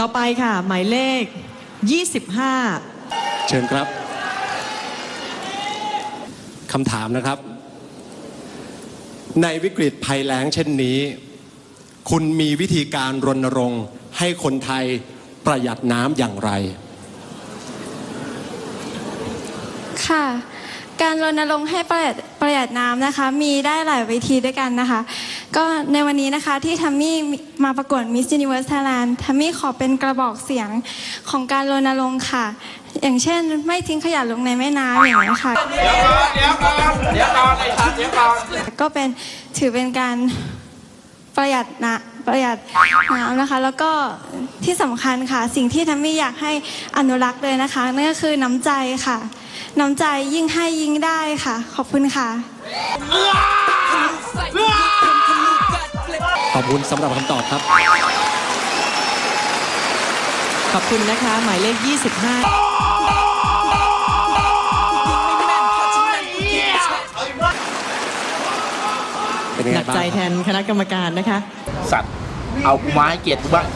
ต่อไปค่ะ หมายเลข 25 เชิญครับคำถามนะครับ ในวิกฤตภัยแล้งเช่นนี้ คุณมีวิธีการรณรงค์ให้คนไทยประหยัดน้ำอย่างไร ค่ะ การรณรงค์ให้ประหยัดประหยัดน้ำนะคะ มีได้หลายวิธีด้วยกันนะคะ ก็ในวันนี้นะคะที่ทัมมี่มาประกวด Miss Universe Thailand ทัมมี่ขอเป็นกระบอกเสียงของการรณรงค์ค่ะ อย่างเช่น ไม่ทิ้งขยะลงในแม่น้ำอย่างนี้ยค่ะ เดี๋ยวก่อนเดี๋ยวก่อนเดี๋ยวก่อนไอ้ชัดเดี๋ยวก่อนก็เป็นถือเป็นการประหยัดนะประหยัดน้ำนะคะ แล้วก็ที่สำคัญค่ะ สิ่งที่ทัมมี่อยากให้อนุรักษ์เลยนะคะ นั่นก็คือน้ำใจค่ะ น้ำใจยิ่งให้ยิ่งได้ค่ะ ขอบคุณค่ะข อบคุณสำหรับคำตอบครับ ขอบคุณนะคะ หมายเลข 25เป็นยังหไงนักบ้างใจครับแทนคณะกรรมการนะคะ สัตว์ เอากูมาให้เกียรติกูบ้าง